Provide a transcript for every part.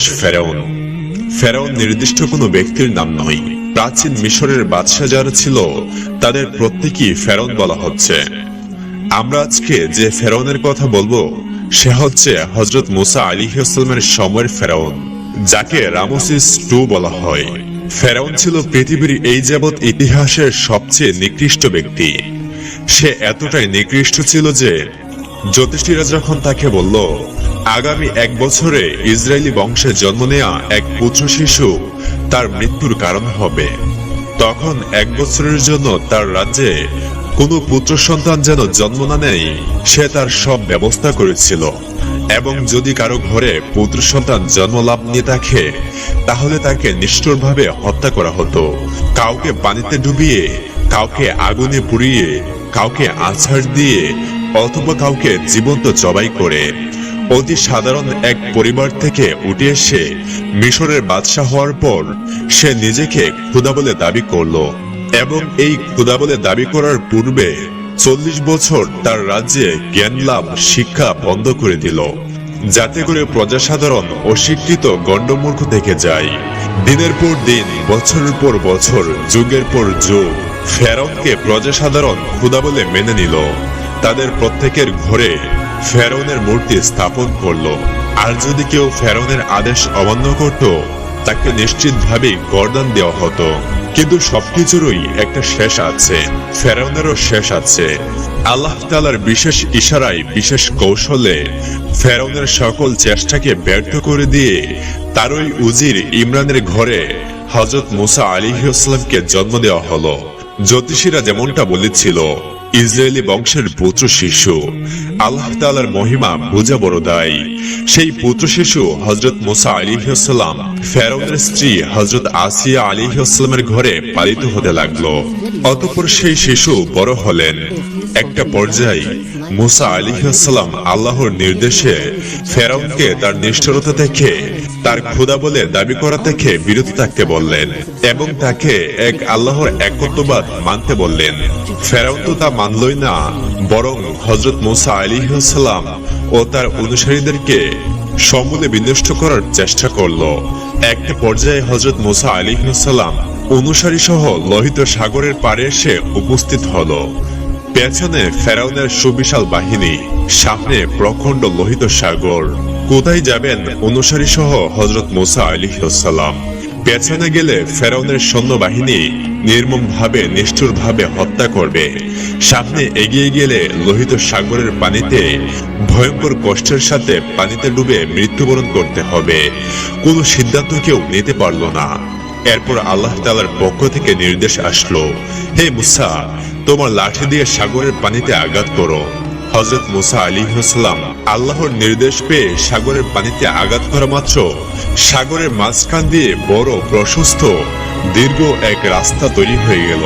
ফেরাউন। ফেরাউন নির্দিষ্ট কোনো ব্যক্তির নাম নয়। প্রাচীন মিশরের বাদশাহ যারা ছিল, তাদের প্রত্যেকই ফেরাউন বলা হচ্ছে। আমরা আজকে যে ফেরাউনের কথা বলব, সে হচ্ছে হজরত মুসা আলী ইসলামের সময়ের ফেরাউন, যাকে রামোসিস টু বলা হয়। ফেরাউন ছিল পৃথিবীর এই যাবৎ ইতিহাসের সবচেয়ে নিকৃষ্ট ব্যক্তি। সে এতটাই নিকৃষ্ট ছিল যে, জ্যোতিষীরা যখন তাকে বলল আগামী এক বছরে ইসরায়েলি বংশে জন্ম নেয়া এক পুত্র শিশু তার মৃত্যুর কারণ হবে। তখন এক বছরের জন্য তার রাজ্যে কোনো পুত্র সন্তান যেন জন্ম না নেয়, সে তার সব ব্যবস্থা করেছিল। এবং যদি কারও ঘরে পুত্র সন্তান জন্ম লাভ নিয়ে থাকে, তাহলে তাকে নিষ্ঠুরভাবে হত্যা করা হতো। কাউকে পানিতে ডুবিয়ে, কাউকে আগুনে পুড়িয়ে, কাউকে আছাড় দিয়ে, অথবা কাউকে জীবন্ত জবাই করে। অতি সাধারণ এক পরিবার থেকে উঠে এসে মিশরের বাদশাহ হওয়ার পর সে নিজেকে ক্ষুদা বলে দাবি করল এবং এই ক্ষুদা বলে দাবি করার পূর্বে চল্লিশ বছর তার রাজ্যে জ্ঞান লাভ, শিক্ষা বন্ধ করে দিল, যাতে করে প্রজাসাধারণ অশিক্ষিত গণ্ডমূর্খ থেকে যায়। দিনের পর দিন, বছরের পর বছর, যুগের পর যুগ ফেরনকে প্রজাসাধারণ ক্ষুদা বলে মেনে নিল। তাদের প্রত্যেকের ঘরে ফেরনের মূর্তি স্থাপন করল। আর যদি কেউ ফেরনের আদেশ অমান্য করত, তাকে নিশ্চিতভাবে গর্দান দেওয়া হতো। কিন্তু সবকিছুরই একটা শেষ আছে। ফেরাউনেরও শেষ আছে। আল্লাহ তালার বিশেষ ইশারায়, বিশেষ কৌশলে ফেরাউনের সকল চেষ্টাকে ব্যর্থ করে দিয়ে তারই উজির ইমরানের ঘরে হজরত মুসা আলী ইসলামকে জন্ম দেওয়া হলো। জ্যোতিষীরা যেমনটা বলেছিল, ইসরায়েলি বংশের পুত্র শিশু। আল্লাহ তালার মহিমা বোঝা বড় সেই পুত্র শিশু হজরত মুসা স্ত্রী হজরত আসিয়া ঘরে পালিত হতে লাগল। অতঃপর সেই শিশু বড় হলেন। একটা পর্যায়ে আল্লাহর নির্দেশে ফেরাউনকে তার নিষ্ঠুরতা থেকে তার ক্ষুদা বলে দাবি করা থেকে বিরত থাকতে বললেন এবং তাকে এক আল্লাহর একত্ববাদ মানতে বললেন। ফেরাউন তো তা মানলই না, বরং হজরত মুসা আলিহাস্লাম ও তার অনুসারীদেরকে সমূলে বিনষ্ট করার চেষ্টা করল। একটা পর্যায়ে হজরত মুসা আলিহাস্লাম অনুসারী সহ লোহিত সাগরের পাড়ে এসে উপস্থিত হলো। পেছনে ফেরাউনের সুবিশাল বাহিনী, সামনে প্রখণ্ড লোহিত সাগর। কোথায় যাবেন অনুসারী সহ হজরত মোসা আলিহাসাল্লাম পেছনে গেলে ফেরাউনের সৈন্যবাহিনী নির্মম ভাবে নিষ্ঠুর ভাবে হত্যা করবে। সামনে এগিয়ে গেলে লোহিত সাগরের পানিতে ভয়ঙ্কর কষ্টের সাথে পানিতে ডুবে মৃত্যুবরণ করতে হবে। কোনো সিদ্ধান্ত কেউ নিতে পারল না। এরপর আল্লাহ তালার পক্ষ থেকে নির্দেশ আসলো, হে মুসা, তোমার লাঠি দিয়ে সাগরের পানিতে আঘাত করো। হজরত মুসা আলী হাসলাম আল্লাহর নির্দেশ পেয়ে সাগরের পানিতে আঘাত করা মাত্র সাগরের মাঝখান দিয়ে বড় প্রশস্ত দীর্ঘ এক রাস্তা তৈরি হয়ে গেল।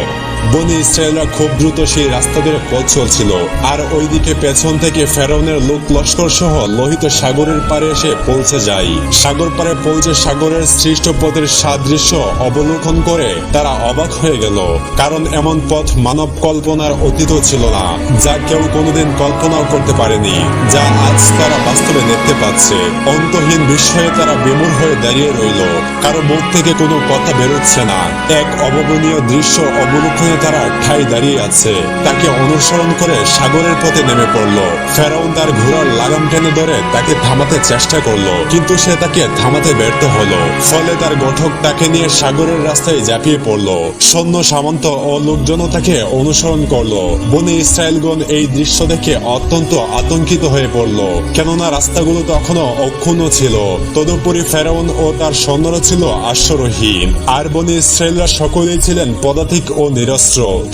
বনি ইসরায়েলরা খুব দ্রুত সেই রাস্তা ধরে পথ চলছিল। আর ওইদিকে পেছন থেকে ফেরাউনের লোক লস্কর সহ লোহিত সাগরের পারে এসে পৌঁছে যায়। সাগর পারে পৌঁছে সাগরের সৃষ্ট পথের সাদৃশ্য অবলোকন করে তারা অবাক হয়ে গেল। কারণ এমন পথ মানব কল্পনার অতীত ছিল না, যা কেউ কোনোদিন কল্পনাও করতে পারেনি, যা আজ তারা বাস্তবে দেখতে পাচ্ছে। অন্তহীন বিস্ময়ে তারা বিমূর হয়ে দাঁড়িয়ে রইল। কারও মুখ থেকে কোনো কথা বেরোচ্ছে না। এক অভাবনীয় দৃশ্য অবলোকনে তারা ঠাই দাঁড়িয়ে আছে, তাকে অনুসরণ করে সাগরের পথে নেমে পড়ল। ফেরাউন তার ঘোড়ার লাগাম টেনে ধরে তাকে থামাতে চেষ্টা করল, কিন্তু সে তাকে থামাতে ব্যর্থ হলো। ফলে তার গঠক তাকে নিয়ে সাগরের রাস্তায় ঝাঁপিয়ে পড়ল। সৈন্য, সামন্ত ও লোকজন তাকে অনুসরণ করল। বনে ইসরায়েলগণ এই দৃশ্য দেখে অত্যন্ত আতঙ্কিত হয়ে পড়ল, কেননা রাস্তাগুলো তখনও অক্ষুণ্ণ ছিল। তদুপরি ফেরাউন ও তার সৈন্যরা ছিল আশ্বরহীন আর বনে ইসরায়েলরা সকলেই ছিলেন পদাতিক ও নিরস্ত্র।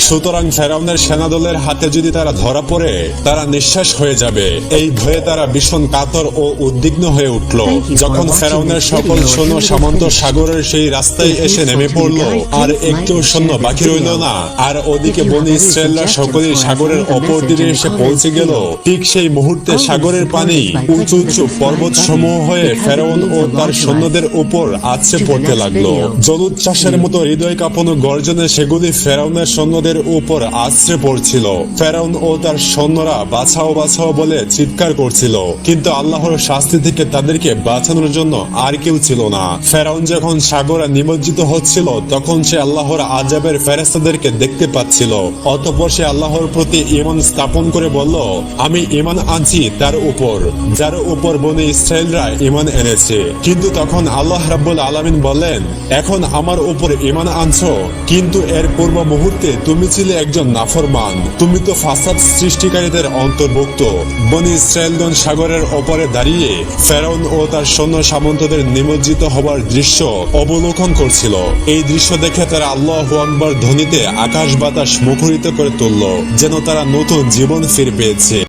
সুতরাং ফেরাউনের সেনাদলের হাতে যদি তারা ধরা পড়ে তারা নিঃশ্বাস হয়ে যাবে। এই ভয়ে তারা ভীষণ কাতর ও উদ্বিগ্ন হয়ে উঠল। যখন ফেরাউনের সকল সৈন্য সামন্ত সাগরের সেই রাস্তায় এসে নেমে পড়ল। আর একটু সৈন্য বাকি রইল না। আর ওদিকে বনি ইসরায়েলরা সকলেই সাগরের অপর তীরে এসে পৌঁছে গেল। ঠিক সেই মুহূর্তে সাগরের পানি উঁচু উঁচু পর্বত সমূহ হয়ে ফেরাউন ও তার সৈন্যদের উপর আছড়ে পড়তে লাগল। জলুচ্ছ্বাসের মতো হৃদয় কাঁপানো গর্জনে সেগুলি ফেরাউনের ফেরাউনের সৈন্যদের উপর আশ্রে পড়ছিল। ফেরাউন ও তার সৈন্যরা বাঁচাও বাঁচাও বলে চিৎকার করছিল। কিন্তু আল্লাহর শাস্তি থেকে তাদেরকে বাঁচানোর জন্য আর কেউ ছিল না। ফেরাউন যখন সাগরে নিমজ্জিত হচ্ছিল, তখন সে আল্লাহর আজাবের ফেরেস্তাদেরকে দেখতে পাচ্ছিল। অতঃপর সে আল্লাহর প্রতি ইমান স্থাপন করে বলল, আমি ইমান আনছি তার উপর। যার উপর বনে ইসরায়েলরা ইমান এনেছে। কিন্তু তখন আল্লাহ রাব্বুল আলামিন বললেন, এখন আমার উপর ইমান আনছো, কিন্তু এর পূর্ব মুহূর্তে তুমি ছিলে একজন নাফরমান। তুমি তো ফাসাদ সৃষ্টিকারীদের অন্তর্ভুক্ত। বনি ইসরায়েলগণ সাগরের ওপরে দাঁড়িয়ে ফেরন ও তার সৈন্য সামন্তদের নিমজ্জিত হবার দৃশ্য অবলোকন করছিল। এই দৃশ্য দেখে তারা আল্লাহ আকবর ধ্বনিতে আকাশ বাতাস মুখরিত করে তুলল, যেন তারা নতুন জীবন ফিরে পেয়েছে।